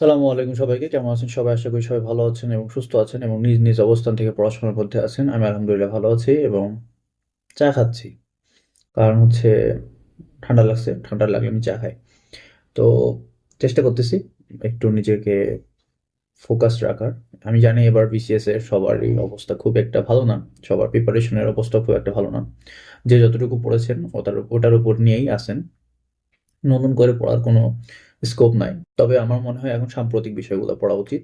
সালামু আলাইকুম সবাইকে। কেমন আছেন? সবাই আশা করি সবাই ভালো আছেন এবং সুস্থ আছেন এবং নিজ নিজ অবস্থান থেকে পড়াশোনার মধ্যে আছেন। আমি আলহামদুলিল্লাহ ভালো আছি এবং চা খাচ্ছি। কারণ হচ্ছে ঠান্ডা লাগছে, ঠান্ডা লাগলে আমি চা খাই। তো চেষ্টা করতেছি একটু নিজেকে ফোকাস রাখার। আমি জানি এবার বিসিএস এর সবারই অবস্থা খুব একটা ভালো না। সবার প্রিপারেশনের অবস্থা খুব একটা ভালো না। যে যতটুকু পড়েছেন, ওটার ওটার উপর নিয়েই আসেন নতুন করে পড়ার কোনো স্কোপ নাই। তবে আমার মনে হয় এখন সাম্প্রতিক বিষয়গুলো পড়া উচিত।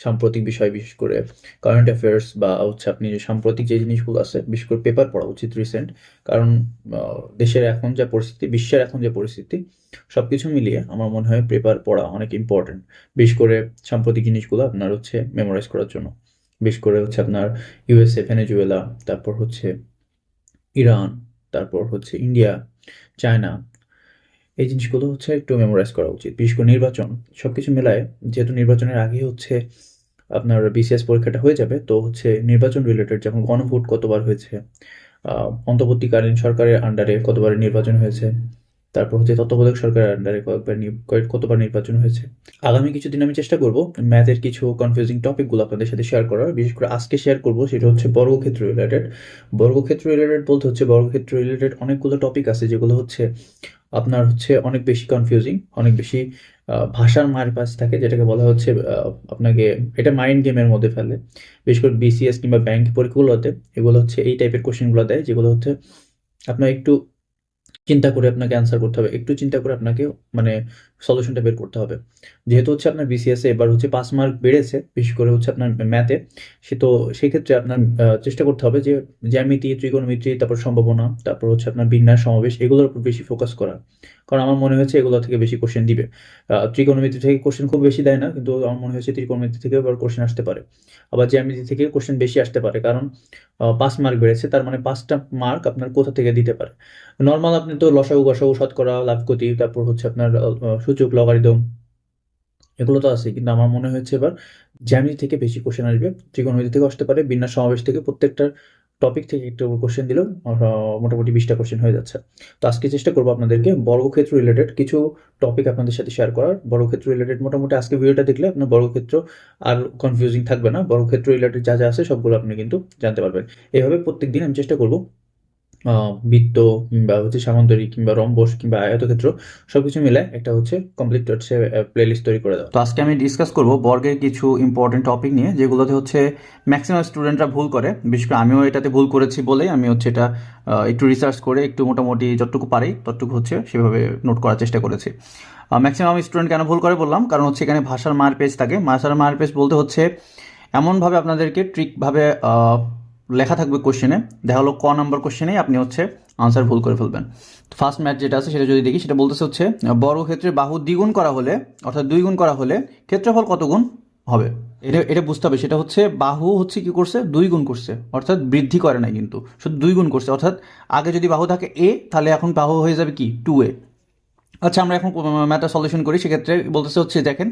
সাম্প্রতিক বিষয় বিশেষ করে কারেন্ট অ্যাফেয়ার্স বা হচ্ছে আপনি যে সাম্প্রতিক যে জিনিসগুলো আছে, বিশেষ করে পেপার পড়া উচিত রিসেন্ট কারণ দেশের এখন যা পরিস্থিতি, বিশ্বের এখন যে পরিস্থিতি সব কিছু মিলিয়ে আমার মনে হয় পেপার পড়া অনেক ইম্পর্টেন্ট বিশেষ করে সাম্প্রতিক জিনিসগুলো আপনার হচ্ছে মেমোরাইজ করার জন্য। বিশেষ করে হচ্ছে আপনার ইউএসএ ভেনেজুয়েলা তারপর হচ্ছে ইরান তারপর হচ্ছে ইন্ডিয়া চায়না এই জিনিসগুলো হচ্ছে একটু মেমোরাইজ করা উচিত। বিশেষ করে নির্বাচন সব কিছু মেলায় যেহেতু নির্বাচনের আগে হচ্ছে আপনার বিসিএস পরীক্ষাটা হয়ে যাবে, তো হচ্ছে নির্বাচন রিলেটেড যেমন গণভোট কতবার হয়েছে অন্তর্বর্তীকালীন সরকারের আন্ডারে কতবার নির্বাচন হয়েছে, তারপর হচ্ছে তত্ত্বাবধায়ক সরকারের আন্ডারে কয়েকবার কয়েক- কতবার নির্বাচন হয়েছে। আগামী কিছুদিন আমি চেষ্টা করব ম্যাথের কিছু কনফিউজিং টপিকগুলো আপনাদের সাথে শেয়ার করার। বিশেষ করে আজকে শেয়ার করব সেটা হচ্ছে বর্গক্ষেত্র রিলেটেড বর্গক্ষেত্র রিলেটেড বলতে হচ্ছে বর্গক্ষেত্র রিলেটেড অনেকগুলো টপিক আছে যেগুলো হচ্ছে আপনার হচ্ছে অনেক বেশি কনফিউজিং অনেক বেশি ভাষার ভাষার পাশ থাকে যেটাকে বলা হচ্ছে আপনাকে এটা মাইন্ড গেমের মধ্যে ফেলে। বিশেষ করে বিসিএস কিংবা ব্যাংক পরীক্ষাগুলোতে এগুলো হচ্ছে এই টাইপের কোশ্চেনগুলো দেয়, যেগুলো হচ্ছে আপনার একটু চিন্তা করে আপনাকে অ্যান্সার করতে হবে। একটু চিন্তা করে আপনাকে মানে সলিউশনটা বের করতে হবে। যেহেতু হচ্ছে আপনার বিসিএস এবার হচ্ছে পাস মার্ক বেড়েছে, বিশেষ করে হচ্ছে আপনার ম্যাথে সে তো সেই ক্ষেত্রে আপনার চেষ্টা করতে হবে যে জ্যামিতি ত্রিকোণমিতি তারপর সম্ভাবনা, তারপর হচ্ছে আপনার বিন্যাস, সমাবেশ, এগুলোর উপর বেশি ফোকাস করা। কারণ আমার মনে হয়েছে এগুলো থেকে বেশি কোশ্চেন দিবে। ত্রিকোণমিতি থেকে কোশ্চেন খুব বেশি দেয় না, কিন্তু আমার মনে হয়েছে ত্রিকোণমিতি থেকে এবার কোশ্চেন আসতে পারে। আবার জ্যামিতি থেকে কোশ্চেন বেশি আসতে পারে, কারণ পাঁচ মার্ক বেড়েছে, তার মানে পাঁচটা মার্ক আপনার কোথা থেকে দিতে পারে? নর্মাল আপনি তো লসাগু, গসাগু, শতকরা, লাভগতি, তারপর হচ্ছে আপনার সূচক লগারিদম এগুলো তো আছে কিন্তু আমার মনে হয়েছে এবার জ্যামিতি থেকে বেশি কোশ্চেন আসবে। ত্রিকোণমিতি থেকে আসতে পারে, বিন্যাস সমাবেশ থেকে প্রত্যেকটা টপিক থেকে একটু কোশ্চেন দিলেও মোটামুটি বিশটা কোশ্চেন হয়ে যাচ্ছে। তো আজকে চেষ্টা করব আপনাদেরকে বর্গক্ষেত্র রিলেটেড কিছু টপিক আপনাদের সাথে শেয়ার করার। বর্গক্ষেত্র রিলেটেড মোটামুটি আজকে ভিডিওটা দেখলে আপনার বর্গক্ষেত্র আর কনফিউজিং থাকবে না। বর্গক্ষেত্র রিলেটেড যা যা আছে সবগুলো আপনি কিন্তু জানতে পারবেন। এইভাবে প্রত্যেক দিন আমি চেষ্টা করব বৃত্ত কিংবা হচ্ছে সামান্তরিক কিংবা রম্বস কিংবা আয়তক্ষেত্র সবকিছু মিলে একটা হচ্ছে কমপ্লিট হচ্ছে প্লেলিস্ট তৈরি করে দেওয়া। তো আজকে আমি ডিসকাস করব বর্গের কিছু ইম্পর্টেন্ট টপিক নিয়ে, যেগুলোতে হচ্ছে ম্যাক্সিমাম স্টুডেন্টরা ভুল করে। বিশেষ করে আমিও এটাতে ভুল করেছি বলে আমি হচ্ছে এটা একটু রিসার্চ করে একটু মোটামুটি যতটুকু পারি ততটুকু হচ্ছে সেভাবে নোট করার চেষ্টা করেছি। ম্যাক্সিমাম স্টুডেন্ট কেন ভুল করে বললাম? কারণ হচ্ছে এখানে ভাষার মার পেজ থাকে। ভাষার মার পেজ বলতে হচ্ছে, এমনভাবে আপনাদেরকে ট্রিকভাবে লেখা থাকবে কোশ্চেনে দেখা হলো ক নাম্বার কোশ্চেনেই আপনি হচ্ছে আনসার ভুল করে ফেলবেন। ফার্স্ট ম্যাথ যেটা আছে সেটা যদি দেখি, সেটা বলতেছে হচ্ছে, বড় ক্ষেত্রে বাহু দ্বিগুণ করা হলে, অর্থাৎ দুই গুণ করা হলে ক্ষেত্রফল কত গুণ হবে? এটা এটা বুঝতে হবে। সেটা হচ্ছে বাহু হচ্ছে কি করছে? দুই গুণ করছে। অর্থাৎ বৃদ্ধি করে নাই কিন্তু। শুধু দুই গুণ করছে। অর্থাৎ আগে যদি বাহু থাকে এ তাহলে এখন বাহু হয়ে যাবে কি? টু এ আচ্ছা আমরা এখন ম্যাথটা সলিউশন করি। সেক্ষেত্রে বলতেছে হচ্ছে, দেখেন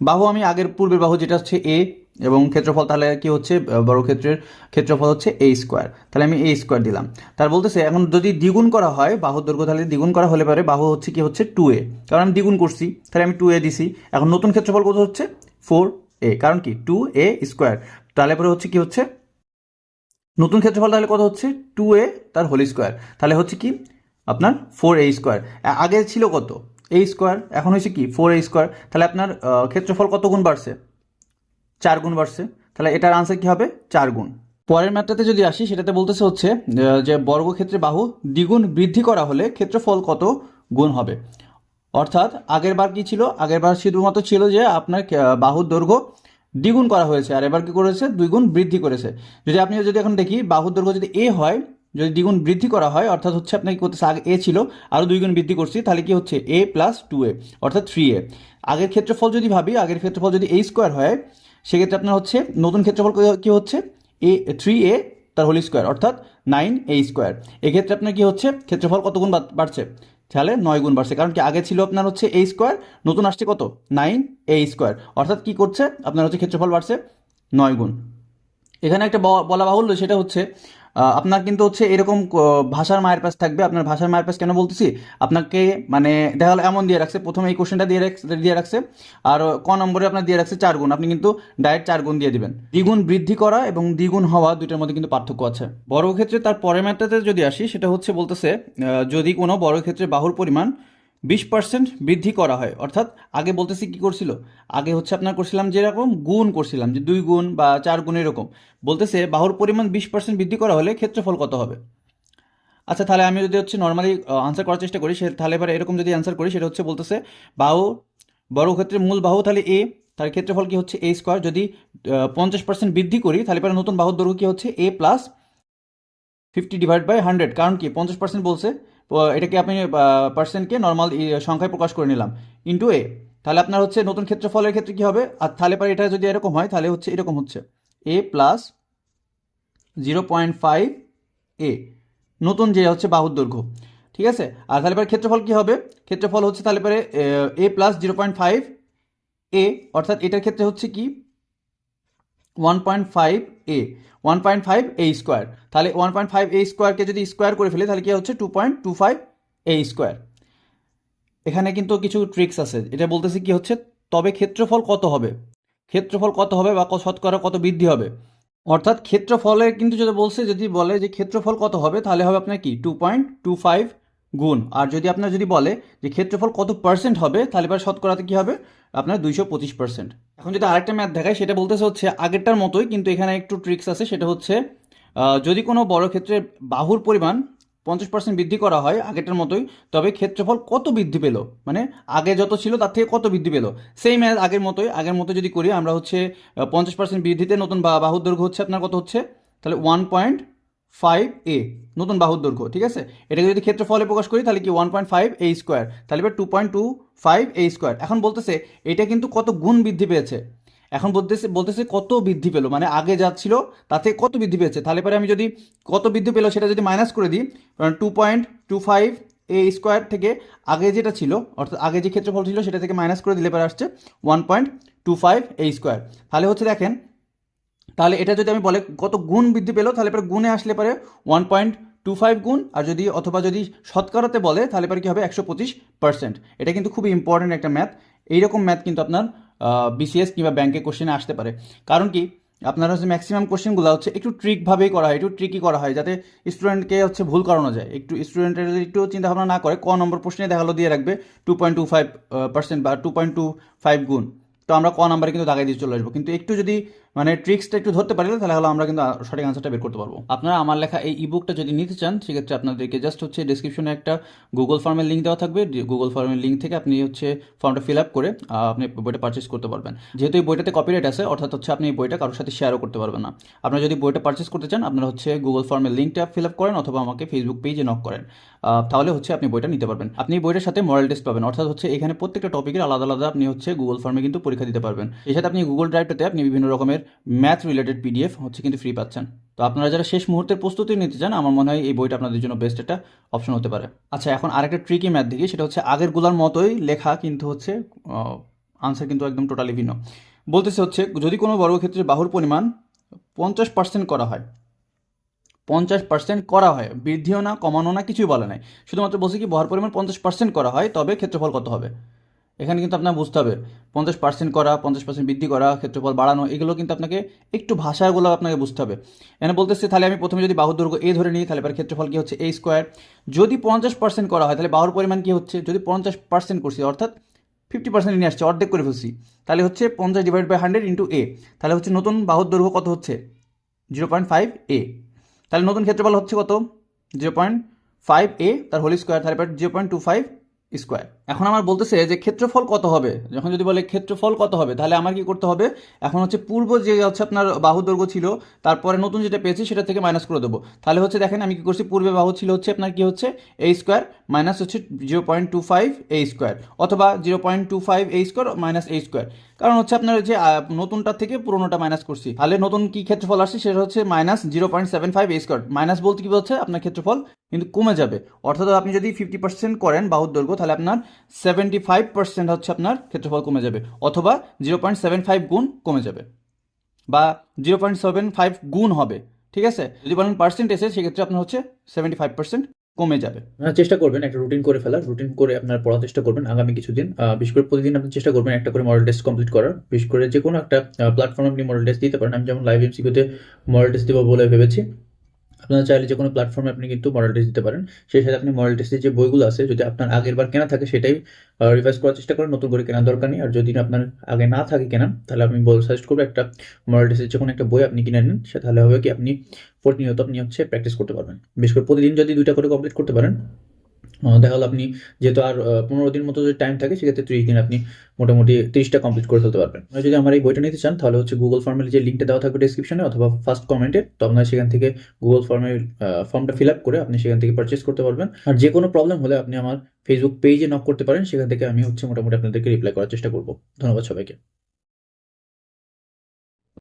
বাহু, আমি আগের পূর্বের বাহু যেটা হচ্ছে এ এবং ক্ষেত্রফল, তাহলে কি হচ্ছে? বড় ক্ষেত্রের ক্ষেত্রফল হচ্ছে এ স্কোয়ার তাহলে আমি এ স্কোয়ার দিলাম। তার বলতেছে, এখন যদি দ্বিগুণ করা হয়, বাহুর দৈর্ঘ্য, তাহলে দ্বিগুণ করা হলে পারে বাহু হচ্ছে কি হচ্ছে? টু এ কারণ আমি দ্বিগুণ করছি, তাহলে আমি টু এ দিছি। এখন নতুন ক্ষেত্রফল কত হচ্ছে? ফোর এ কারণ কি? টু এ স্কোয়ার তাহলে পরে হচ্ছে কি হচ্ছে? নতুন ক্ষেত্রফল তাহলে কত হচ্ছে? টু এ তার হোল স্কোয়ার তাহলে হচ্ছে কি? আপনার ফোর এ স্কোয়ার আগে ছিল কত? এ স্কোয়ার এখন হয়েছে কি ফোর এ স্কোয়ার তাহলে আপনার ক্ষেত্রফল কত গুণ বাড়ছে? চার গুণ বাড়ছে। তাহলে এটার আনসার কি হবে? চার গুণ। পরের ম্যাথটাতে যদি আসি, সেটাতে বলতেছে হচ্ছে যে বর্গক্ষেত্রে বাহু দ্বিগুণ বৃদ্ধি করা হলে ক্ষেত্রফল কত গুণ হবে? অর্থাৎ, আগের বার কি ছিল? আগের বার শুধুমাত্র ছিল যে আপনার বাহুর দৈর্ঘ্য দ্বিগুণ করা হয়েছে। আর এবার কি করেছে? দুই গুণ বৃদ্ধি করেছে। যদি আপনি যদি এখন দেখি, বাহুর দৈর্ঘ্য যদি এ হয় যদি দ্বিগুণ বৃদ্ধি করা হয়, অর্থাৎ হচ্ছে আপনাকে করতেছে, আগে এ ছিল আরও দুই গুণ বৃদ্ধি করছি, তাহলে কি হচ্ছে? এ প্লাস টু এ, অর্থাৎ থ্রি এ। আগের ক্ষেত্রফল যদি ভাবি, আগের ক্ষেত্রফল যদি এ স্কোয়ার হয়, সেক্ষেত্রে আপনার হচ্ছে, নতুন ক্ষেত্রফল কি- হচ্ছে? এ থ্রি এ, তার হোল স্কোয়ার অর্থাৎ নাইন এ স্কোয়ার এক্ষেত্রে আপনার কী হচ্ছে? ক্ষেত্রফল কত গুণ বাড়ছে? তাহলে নয় গুণ বাড়ছে, কারণ কি আগে ছিল আপনার হচ্ছে এ স্কোয়ার নতুন আসছে কত? নাইন এ স্কোয়ার অর্থাৎ কি করছে? আপনার হচ্ছে ক্ষেত্রফল বাড়ছে নয় গুণ। এখানে একটা বলা বাহুল্য, সেটা হচ্ছে আপনার কিন্তু হচ্ছে এরকম ভাষার মায়ের পাশ থাকবে। আপনার ভাষার মায়ের পাশ কেন বলতেছি? আপনাকে মানে দেখা গেলো এমন দিয়ে রাখছে। প্রথমে এই কোশ্চেনটা দিয়ে রাখছে দিয়ে রাখছে। আর ক নম্বরে আপনার দিয়ে রাখছে চার গুণ। আপনি কিন্তু ডাইরেক্ট চার গুণ দিয়ে দিবেন। দ্বিগুণ বৃদ্ধি করা এবং দ্বিগুণ হওয়া দুইটার মধ্যে কিন্তু পার্থক্য আছে। বর্গক্ষেত্রে তার পরের ম্যাথটাতে যদি আসি, সেটা হচ্ছে বলতেছে যদি কোনো বর্গক্ষেত্রে বাহুর পরিমাণ বিশ পার্সেন্ট বৃদ্ধি করা হয়। অর্থাৎ আগে বলতেছি কি করছিল? আগে হচ্ছে আপনার করছিলাম যেরকম গুণ করছিলাম, যে দুই গুণ বা চার গুণ এরকম। বলতেছে বাহুর পরিমাণ বিশ পার্সেন্ট বৃদ্ধি করা হলে ক্ষেত্রফল কত হবে? আচ্ছা তাহলে আমি যদি হচ্ছে নর্মালি আনসার করার চেষ্টা করি, সে তাহলে এবার এরকম যদি আনসার করি, সেটা হচ্ছে বলতেছে বাহু, বর্গক্ষেত্রের মূল বাহু তাহলে এ তার ক্ষেত্রফল কি হচ্ছে এ স্কোয়ার যদি পঞ্চাশ পার্সেন্ট বৃদ্ধি করি, তাহলে পরে নতুন বাহুর দৈর্ঘ্য কি হচ্ছে A plus fifty divide by hundred কারণ কি? পঞ্চাশ পার্সেন্ট বলছে এটাকে আপনি পার্সেন্টকে নর্মাল সংখ্যায় প্রকাশ করে নিলাম? ইন্টু এ তাহলে আপনার হচ্ছে নতুন ক্ষেত্রফলের ক্ষেত্রে কি হবে? আর তাহলে পরে এটা যদি এরকম হয়, তাহলে হচ্ছে এরকম হচ্ছে। A plus zero point five A নতুন যে হচ্ছে বাহুর দৈর্ঘ্য, ঠিক আছে? আর তাহলে পরে ক্ষেত্রফল কি হবে? ক্ষেত্রফল হচ্ছে তাহলে পরে, A plus zero point five A অর্থাৎ এটার ক্ষেত্রে হচ্ছে কি? One point five A one point five A square তাহলে ওয়ান পয়েন্ট ফাইভ এ স্কোয়ারকে যদি স্কোয়ার করে ফেলে, তাহলে কি হচ্ছে? Two point two five A square এখানে কিন্তু কিছু ট্রিক্স আছে। এটা বলতেছি কি হচ্ছে? তবে ক্ষেত্রফল কত হবে? ক্ষেত্রফল কত হবে বা শতকরা কত বৃদ্ধি হবে? অর্থাৎ ক্ষেত্রফলে কিন্তু যদি বলছে, যদি বলে যে ক্ষেত্রফল কত হবে, তাহলে হবে আপনার কি? টু পয়েন্ট টু ফাইভ গুণ। আর যদি আপনার যদি বলে যে ক্ষেত্রফল কত পার্সেন্ট হবে, তাহলে এবার শতকরাতে কি হবে? আপনার দুইশো পঁচিশ পার্সেন্ট এখন যদি আরেকটা ম্যাথ দেখায় সেটা বলতেছে হচ্ছে আগেরটার মতোই, কিন্তু এখানে একটু ট্রিক্স আছে, সেটা হচ্ছে যদি কোনো বড় ক্ষেত্রে বাহুর পরিমাণ পঞ্চাশ পার্সেন্ট বৃদ্ধি করা হয় আগেরটার মতোই, তবে ক্ষেত্রফল কত বৃদ্ধি পেল? মানে আগে যত ছিল, তার থেকে কত বৃদ্ধি পেল? সেই ম্যাথ আগের মতোই, আগের মতো যদি করি, আমরা হচ্ছে পঞ্চাশ পার্সেন্ট বৃদ্ধিতে নতুন বাহুর দৈর্ঘ্য হচ্ছে, আপনার কত হচ্ছে? তাহলে ওয়ান পয়েন্ট ফাইভ এ নতুন বাহুর দৈর্ঘ্য, ঠিক আছে? এটাকে যদি ক্ষেত্রফলে প্রকাশ করি, তাহলে কি one point five A square তাহলে এবার two point two five A square এখন বলতেছে, এটা কিন্তু কত গুণ বৃদ্ধি পেয়েছে। এখন বলতেছে বলতেছে কত বৃদ্ধি পেল? মানে আগে যা ছিল তাতে কত বৃদ্ধি পেয়েছে? তাহলে পরে আমি যদি কত বৃদ্ধি পেল, সেটা যদি মাইনাস করে দিই two point two five A square থেকে আগে যেটা ছিল, অর্থাৎ আগে যে ক্ষেত্রফল ছিল, সেটা থেকে মাইনাস করে দিলে পরে আসছে one point two five A square তাহলে হচ্ছে দেখেন তাহলে এটা যদি আমি বলে কত গুণ বৃদ্ধি পেল, তাহলে পরে গুণে আসলে পরে ওয়ান পয়েন্ট টু ফাইভ গুণ, আর যদি অথবা যদি শতকরাতে বলে, তাহলে পরে কী হবে একশো পঁচিশ পার্সেন্ট এটা কিন্তু খুবই ইম্পর্টেন্ট একটা ম্যাথ এইরকম ম্যাথ কিন্তু আপনার বিসিএস কিংবা ব্যাংকে কোশ্চেনে আসতে পারে। কারণ কি? আপনার হচ্ছে ম্যাক্সিমাম কোশ্চেনগুলো হচ্ছে একটু ট্রিকভাবেই করা হয়, একটু ট্রিকই করা হয়, যাতে স্টুডেন্টকে হচ্ছে ভুল করানো যায়। একটু স্টুডেন্টের যদি একটু চিন্তা ভাবনা না করে, ক নম্বর প্রশ্নে দেখাল দিয়ে রাখবে two point two five percent বা টু পয়েন্ট টু ফাইভ গুণ। তো আমরা ক নাম্বারে কিন্তু দাগাই দিয়ে চলে আসব। কিন্তু একটু যদি মানে ট্রিক্সটা একটু ধরতে পারি, তাহলে হলো আমরা কিন্তু সঠিক আনসারটা বের করতে পারব। আপনারা আমার লেখা এই ইবুকটা যদি নিতে চান, সেক্ষেত্রে আপনাদেরকে জাস্ট হচ্ছে ডিসক্রিপশনে একটা গুগল ফর্মের লিঙ্ক দেওয়া থাকবে। গুগল ফর্মের লিঙ্ক থেকে আপনি হচ্ছে ফর্মটা ফিল আপ করে আপনি বইটা পারচেস করতে পারবেন। যেহেতু এই বইটাতে কপিরাইট আছে, অর্থাৎ হচ্ছে আপনি এই বইটা কারোর সাথে শেয়ারও করতে পারবেন না। আপনারা যদি বইটা পারচেস করতে চান, আপনারা হচ্ছে গুগল ফর্মের লিঙ্কটা ফিল আপ করেন, অথবা আমাকে ফেসবুক পেজে নক করেন। তাহলে হচ্ছে আপনি বইটা নিতে পারবেন। আপনি বইটার সাথে মরাল টেস্ট পাবেন। অর্থাৎ হচ্ছে এখানে প্রত্যেকটা টপিকের আলাদা আলাদা আপনি হচ্ছে গুগল ফর্মে কিন্তু পরীক্ষা দিতে পারবেন। এর সাথে আপনি গুগল ড্রাইভটাতে আপনি বিভিন্ন রকমের ম্যাথ রিলেটেড পিডিএফ হচ্ছে কিন্তু ফ্রি পাচ্ছেন। তো আপনারা যারা শেষ মুহূর্তের প্রস্তুতি নিতে চান, আমার মনে হয় এই বইটা আপনাদের জন্য বেস্ট একটা অপশন হতে পারে। আচ্ছা এখন আরেকটা ট্রিকি ম্যাথ দেখি, সেটা হচ্ছে আগেরগুলোর মতোই লেখা কিন্তু হচ্ছে আনসার কিন্তু একদম টোটালি ভিন্ন। বলতেছে হচ্ছে, যদি কোনো বর্গক্ষেত্রে বাহুর পরিমাণ পঞ্চাশ পার্সেন্ট করা হয়, পঞ্চাশ পার্সেন্ট করা হয়, বৃদ্ধিও না কমানো না, কিছুই বলে নাই। শুধুমাত্র বলছে কি, বহর পরিমাণ পঞ্চাশ পার্সেন্ট করা হয়, তবে ক্ষেত্রফল কত হবে? এখানে কিন্তু আপনার বুঝতে হবে। পঞ্চাশ পার্সেন্ট করা, পঞ্চাশ পার্সেন্ট বৃদ্ধি করা, ক্ষেত্রফল বাড়ানো, এগুলো কিন্তু আপনাকে একটু ভাষাগুলো আপনাকে বুঝতে হবে। এখানে বলতেছে, তাহলে আমি প্রথমে যদি বাহুর দৈর্ঘ্য এ ধরে নিই, তাহলে এবার ক্ষেত্রফল কী হচ্ছে? এ স্কোয়ার যদি পঞ্চাশ পার্সেন্ট করা হয়, তাহলে বাহুর পরিমাণ কী হচ্ছে? যদি পঞ্চাশ পার্সেন্ট করছি, অর্থাৎ ফিফটি পার্সেন্ট নিয়ে আসছে, অর্ধেক করে ফেলছি, তাহলে হচ্ছে পঞ্চাশ divide by hundred into A তাহলে হচ্ছে নতুন বাহুর দৈর্ঘ্য কত হচ্ছে? জিরো পয়েন্ট ফাইভ এ তাহলে নতুন ক্ষেত্রফল হচ্ছে কত? জিরো পয়েন্ট ফাইভ এ তার হোল স্কোয়ার তাহলে zero point two five square. এখন আমার বলতেছে যে ক্ষেত্রফল কত হবে? যখন যদি বলে ক্ষেত্রফল কত হবে, তাহলে আমার কি করতে হবে? এখন হচ্ছে পূর্ব যে হচ্ছে আপনার বাহু দৈর্ঘ্য ছিল, তারপরে নতুন যেটা পেয়েছি সেটা থেকে মাইনাস করে দেবো। তাহলে হচ্ছে দেখেন আমি কি করছি, পূর্বে বাহু ছিল হচ্ছে আপনার কি হচ্ছে? এ স্কোয়ার মাইনাস হচ্ছে zero point two five A square অথবা zero point two five A square minus A square কারণ হচ্ছে আপনার যে নতুনটা থেকে পুরোনোটা মাইনাস করছি। তাহলে নতুন কি ক্ষেত্রফল আসছে সেটা হচ্ছে minus zero point seven five A square minus বলতে কি বলছে আপনার ক্ষেত্রফল কিন্তু কমে যাবে। অর্থাৎ আপনি যদি ফিফটি পার্সেন্ট করেন বাহুর দৈর্ঘ্য তাহলে আপনার সেভেন্টি ফাইভ পার্সেন্ট হচ্ছে আপনার ক্ষেত্রফল কমে যাবে, অথবা জিরো পয়েন্ট সেভেন ফাইভ গুণ কমে যাবে বা জিরো পয়েন্ট সেভেন ফাইভ গুণ হবে, ঠিক আছে? যদি বলেন পার্সেন্টেজে সেক্ষেত্রে আপনার হচ্ছে সেভেন্টি ফাইভ পার্সেন্ট কমে যাবে। আপনারা চেষ্টা করবেন একটা রুটিন করে ফেলার রুটিন করে আপনার পড়ার চেষ্টা করবেন আগামী কিছুদিন। বিশেষ করে প্রতিদিন আপনি চেষ্টা করবেন একটা করে মডেল টেস্ট কমপ্লিট করার। বিশেষ করে যে কোনো একটা প্ল্যাটফর্মে আপনি মডেল টেস্ট দিতে পারেন। আমি যেমন লাইভ এমসিকিউতে মডেল টেস্ট দেবো বলে ভেবেছি। আপনারা চাইলে যে কোনো প্ল্যাটফর্মে আপনি কিন্তু মডেল টেস্ট দিতে পারেন। সেই সাথে আপনি মডেল টেস্টের যে বইগুলো আছে, যদি আপনার আগের বার কেনা থাকে, সেটাই রিভাইজ করার চেষ্টা করেন, নতুন করে কেনার দরকার নেই। আর যদি আপনার আগে না থাকে কেনা, তাহলে আমি বল সাজেস্ট করব একটা মডেল টেস্টের যে কোনো একটা বই আপনি কিনে নেন। সে তাহলে হবে কি, আপনি প্রতিনিয়ত আপনি হচ্ছে প্র্যাকটিস করতে পারবেন। বিশেষ করে প্রতিদিন যদি দুইটা করে কমপ্লিট করতে পারেন দেখা আপনি যেহেতু আর পনেরো দিন মতো যদি টাইম থাকে, সেক্ষেত্রে ত্রিশ দিন আপনি মোটামুটি তিরিশটা কমপ্লিট করে ফেলতে পারবেন। যদি আমার এই বইটা নিতে চান, তাহলে হচ্ছে গুগল ফর্মের যে লিঙ্কটা দেওয়া থাকবে ডিসক্রিপশনে অথবা ফার্স্ট কমেন্টে তো আপনার সেখান থেকে গুগল ফর্মের ফর্মটা ফিল আপ করে আপনি সেখান থেকে পারচেস করতে পারবেন। আর যে কোনো প্রবলেম হলে আপনি আমার ফেসবুক পেজে নক করতে পারেন, সেখান থেকে আমি হচ্ছে মোটামুটি আপনাদেরকে রিপ্লাই করার চেষ্টা করব। ধন্যবাদ সবাইকে।